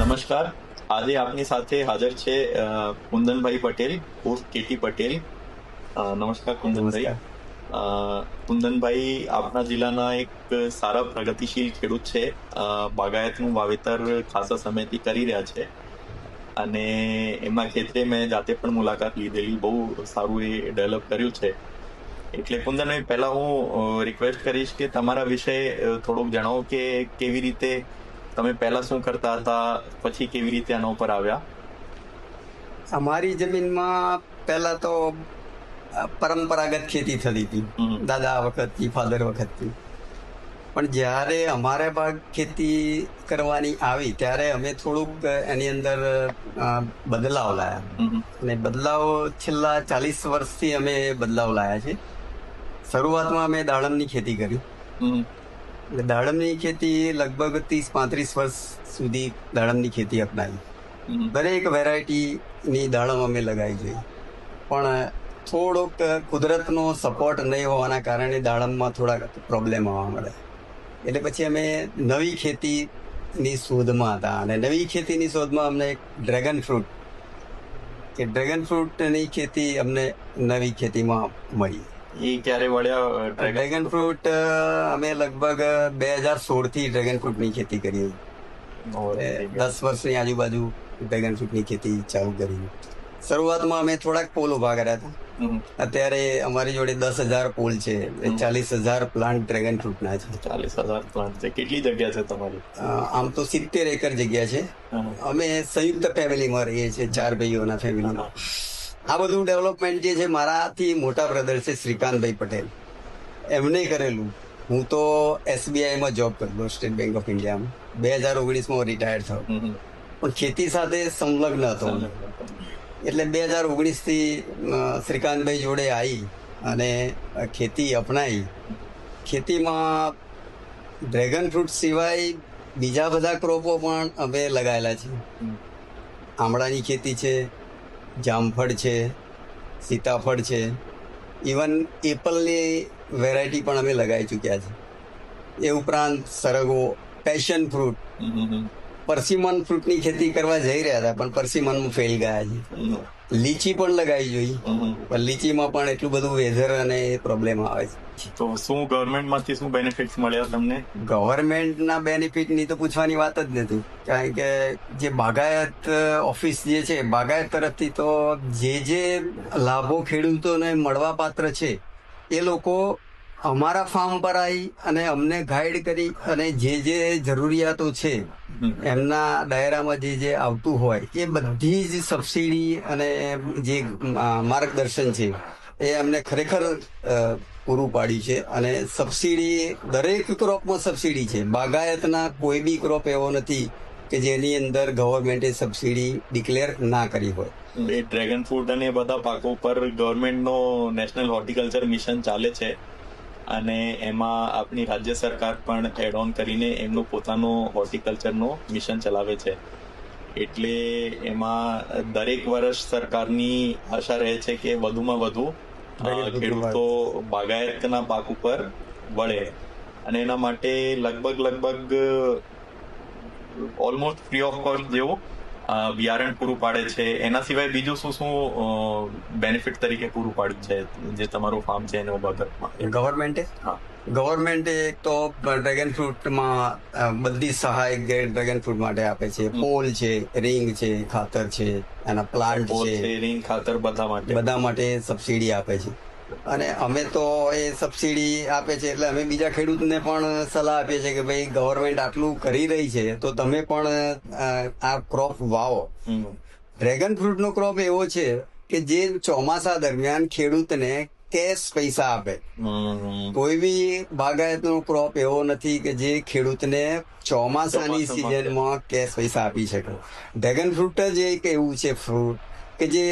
નમસ્કાર. આજે આપની સાથે હાજર છે કુંદનભાઈ પટેલ ઉર્ફ કેટી પટેલ. નમસ્કાર કુંદનભાઈ. કુંદનભાઈ આપણા જિલ્લાના એક સારા પ્રગતિશીલ ખેડૂત છે. બાગાયતનું વાવેતર ખાસા સમયથી કરી રહ્યા છે. અને એમના ખેતરે મેં જાતે પણ મુલાકાત લીધેલી. બહુ સારું એ ડેવલપ કર્યું છે. એટલે કુંદનભાઈ પહેલા હું રિક્વેસ્ટ કરીશ કે તમારા વિશે થોડુંક જણાવો કે કેવી રીતે તમે પહેલા શું કરતા હતા? પછી કેવી રીતે આના ઉપર આવ્યા? અમારી જમીનમાં પહેલા તો પરંપરાગત ખેતી થતી હતી. દાદા વખતથી ફાધર વખતથી. પણ જ્યારે અમારે ભાગ ખેતી કરવાની આવી ત્યારે અમે થોડુંક એની અંદર બદલાવ લાયા. અને બદલાવ છેલ્લા ચાલીસ વર્ષથી અમે બદલાવ લાયા છે. શરૂઆતમાં અમે દાડમની ખેતી કરી. દાડમની ખેતી લગભગ ત્રીસ પાંત્રીસ વર્ષ સુધી દાડમની ખેતી અપનાવી. દરેક વેરાયટીની દાડમ અમે લગાવી જોઈએ. પણ થોડોક કુદરતનો સપોર્ટ નહીં હોવાના કારણે દાડમમાં થોડાક પ્રોબ્લેમ આવવા મળે. એટલે પછી અમે નવી ખેતીની શોધમાં હતા અને નવી ખેતીની શોધમાં અમને એક ડ્રેગન ફ્રૂટ કે ડ્રેગન ફ્રૂટની ખેતી અમને નવી ખેતીમાં મળી. એ ક્યારે વળ્યા ડ્રેગન ફ્રૂટ અમે લગભગ બે હજાર સોળથી ડ્રેગન ફ્રૂટની ખેતી કરી દસ વર્ષની આજુબાજુ ડ્રેગન ફ્રૂટની ખેતી ચાલુ કરી. શરૂઆતમાં અમે થોડાક પોલ ઊભા કર્યા હતા. અત્યારે અમારી જોડે દસ હજાર પોલ છે. ચાલીસ હજાર પ્લાન્ટ ડ્રેગન ફ્રૂટના છે. ચાલીસ હજાર પ્લાન્ટ છે. કેટલી જગ્યા છે તમારી? આમ તો સિત્તેર એકર જગ્યા છે. અમે સંયુક્ત ફેમિલીમાં રહીએ છીએ ચાર ભાઈઓના ફેમિલીમાં આ બધું ડેવલપમેન્ટ જે છે મારાથી મોટા બ્રધર છે શ્રીકાંતભાઈ પટેલ. એમને કરેલું. હું તો એસબીઆઈમાં જોબ કરતો સ્ટેટ બેંક ઓફ ઇન્ડિયામાં. બે હજાર ઓગણીસમાં રિટાયર થયો. પણ ખેતી સાથે સંલગ્ન હતો. એટલે બે હજાર ઓગણીસથી શ્રીકાંતભાઈ જોડે આવી અને ખેતી અપનાવી ખેતીમાં ડ્રેગન ફ્રૂટ સિવાય બીજા બધા ક્રોપો પણ અમે લગાવેલા છે. આમળાની ખેતી છે જામફળ છે, સીતાફળ છે. ઇવન એપલની વેરાયટી પણ અમે લગાવી ચૂક્યા છે. એ ઉપરાંત સરગવો પેશન ફ્રૂટ. પરસિમન ફ્રૂટની ખેતી કરવા જઈ રહ્યા હતા પણ પરસિમનમાં ફેલ ગયા છે. લીચી પણ લગાવી જોઈ પણ લીચીમાં પણ એટલું બધું વેધર અને પ્રોબ્લેમ આવે છે. તો શું ગવર્મેન્ટમાંથી શું બેનિફિટ્સ મળ્યા તમને? ગવર્મેન્ટના બેનિફિટની તો પૂછવાની વાત જ નથી. કારણ કે જે બાગાયત ઓફિસ જે છે બાગાયત તરફથી તો જે જે લાભો ખેડૂતોને મળવા પાત્ર છે એ લોકો અમારા ફાર્મ પર આવી અને અમને ગાઈડ કરી અને જે જે જરૂરિયાતો છે. એમના દાયરામાં જે જે આવતું હોય, એ બધી જ સબસિડી અને જે માર્ગદર્શન છે, એ અમને ખરેખર પૂરું પાડ્યું છે. અને સબસિડી દરેક ક્રોપમાં સબસિડી છે. બાગાયતના કોઈ બી ક્રોપ એવો નથી કે જેની અંદર ગવર્મેન્ટે સબસિડી ડિક્લેર ના કરી હોય. એ ડ્રેગન ફ્રૂટ અને બધા પાકો પર ગવર્મેન્ટનો નેશનલ હોર્ટિકલ્ચર મિશન ચાલે છે. અને એમાં આપણી રાજ્ય સરકાર પણ એડ ઓન કરીને એમનું પોતાનું હોર્ટિકલ્ચરનું મિશન ચલાવે છે. એટલે એમાં દરેક વર્ષ સરકારની આશા રહે છે કે વધુમાં વધુ ખેડૂતો બાગાયતના પાક ઉપર વળે. અને એના માટે લગભગ લગભગ ઓલમોસ્ટ ફ્રી ઓફ કોસ્ટ જેવું બિયારણ પૂરું પાડે છે. એના સિવાય બીજું શું શું બેનિફિટ તરીકે પૂરું પાડ્યું છે જે તમારું ફાર્મ છે એનો બાબતમાં? ગવર્મેન્ટે હા. ગવર્મેન્ટે એક તો ડ્રેગન ફ્રૂટમાં બધી સહાય ડ્રેગન ફ્રૂટ માટે આપે છે. પોલ છે રિંગ છે ખાતર છે એના પ્લાન્ટ પોલ છે. રિંગ ખાતર બધા માટે. બધા માટે સબસિડી આપે છે. અને અમે તો એ સબસિડી આપે છે એટલે અમે બીજા ખેડૂતને પણ સલાહ આપીએ છીએ કે ભાઈ ગવર્મેન્ટ આટલું કરી રહી છે તો તમે પણ આ ક્રોપ વાવો. ડ્રેગન ફ્રૂટનો ક્રોપ એવો છે કે જે ચોમાસા દરમિયાન ખેડૂતને કેશ પૈસા આપે. કોઈ બી બાગાયતનો ક્રોપ એવો નથી કે જે ખેડૂતને ચોમાસાની સિઝનમાં કેશ પૈસા આપી શકે. ડ્રેગન ફ્રૂટ જ એક એવું છે ફ્રૂટ કે જે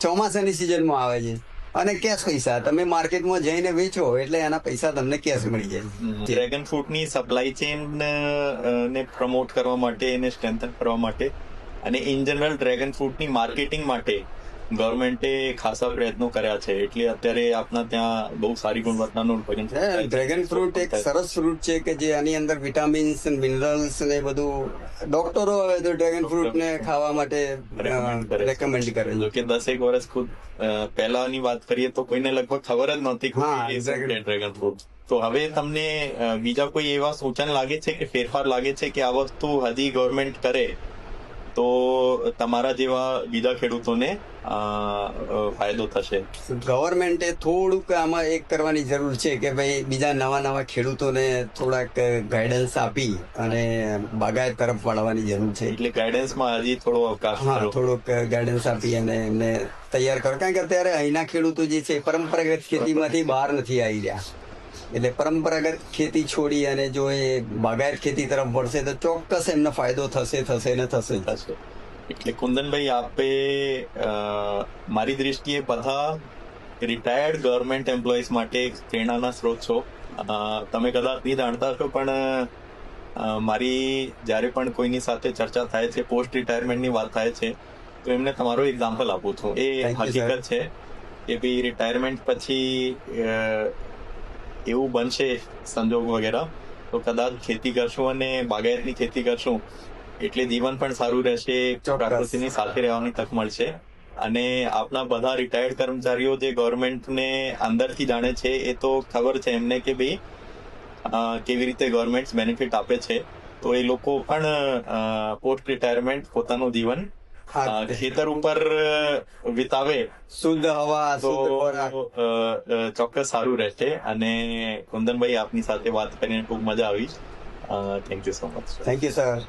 ચોમાસાની સિઝનમાં આવે છે. અને કેશ પૈસા. તમે માર્કેટમાં જઈને વેચો એટલે એના પૈસા તમને કેશ મળી જાય. ડ્રેગન ફ્રૂટની સપ્લાય ચેન ને પ્રમોટ કરવા માટે એને સ્ટ્રેન્થન કરવા માટે. અને ઇન જનરલ ડ્રેગન ફ્રૂટની માર્કેટિંગ માટે ગવર્મેન્ટે ખાસા પ્રયત્નો કર્યા છે. એટલે અત્યારે આપના ત્યાં બહુ સારી ગુણવત્તાનું ઉત્પાદન છે. ડ્રેગન ફ્રૂટ એક સરસ ફ્રૂટ છે કે જે આની અંદર વિટામિન્સ મિનરલ્સ ને બધું ડોક્ટરો હવે તો ડ્રેગન ફ્રૂટ ને ખાવા માટે. રેકમેન્ડ કરે છે. કે દસેક વર્ષ ખુદ પહેલાની વાત કરીએ તો કોઈને લગભગ ખબર જ નહોતી ડ્રેગન ફ્રૂટ તો હવે તમને બીજા કોઈ એવા સૂચન લાગે છે કે ફેરફાર લાગે છે કે આ વસ્તુ હજી ગવર્મેન્ટ કરે? તો તમારા જેવા બીજા ખેડૂતોને ફાયદો થશે. ગવર્મેન્ટે થોડુંક આમાં એક કરવાની જરૂર છે કે ભાઈ બીજા નવા નવા ખેડૂતોને થોડાક ગાઈડન્સ આપી અને બાગાયત તરફ વળવાની જરૂર છે. એટલે ગાઈડન્સમાં હજી થોડો અવકાશ હા. થોડુંક ગાઈડન્સ આપી અને એમને તૈયાર કરો. કારણ કે અત્યારે અહીંના ખેડૂતો જે છે પરંપરાગત ખેતીમાંથી બહાર નથી આવી રહ્યા. એટલે પરંપરાગત ખેતી છોડી અને જો એ બાગાયત ખેતી તરફ વળશે તો ચોક્કસ એમને ફાયદો થશે થશે ને થશે. થશે. એટલે કુંદનભાઈ આપે મારી દ્રષ્ટિએ બધા રિટાયર્ડ ગવર્મેન્ટ એમ્પ્લોઈઝ માટે એક પ્રેરણાના સ્ત્રોત છો. તમે કદાચ નહીં જાણતા છો પણ મારી જ્યારે પણ કોઈની સાથે ચર્ચા થાય છે પોસ્ટ રિટાયરમેન્ટની વાત થાય છે તો એમને તમારો એક્ઝામ્પલ આપું છું. એ. હકીકત છે કે ભાઈ રિટાયરમેન્ટ પછી એવું બનશે સંજોગ વગેરે. તો કદાચ ખેતી કરશું અને બાગાયતની ખેતી કરશું. એટલે જીવન પણ સારું રહેશે પ્રકૃતિની સાથે રહેવાની તક મળશે. અને આપના બધા રિટાયર્ડ કર્મચારીઓ જે ગવર્મેન્ટને અંદરથી જાણે છે એ તો ખબર છે એમને કે ભાઈ કેવી રીતે ગવર્મેન્ટ બેનિફિટ આપે છે. તો એ લોકો પણ પોસ્ટ રિટાયરમેન્ટ પોતાનું જીવન ખેતર ઉપર વિતાવે. શુદ્ધ હવા તો ચોક્કસ સારું રહેશે. અને કુંદનભાઈ આપની સાથે વાત કરીને ખૂબ મજા આવી. Thank you so much thank you sir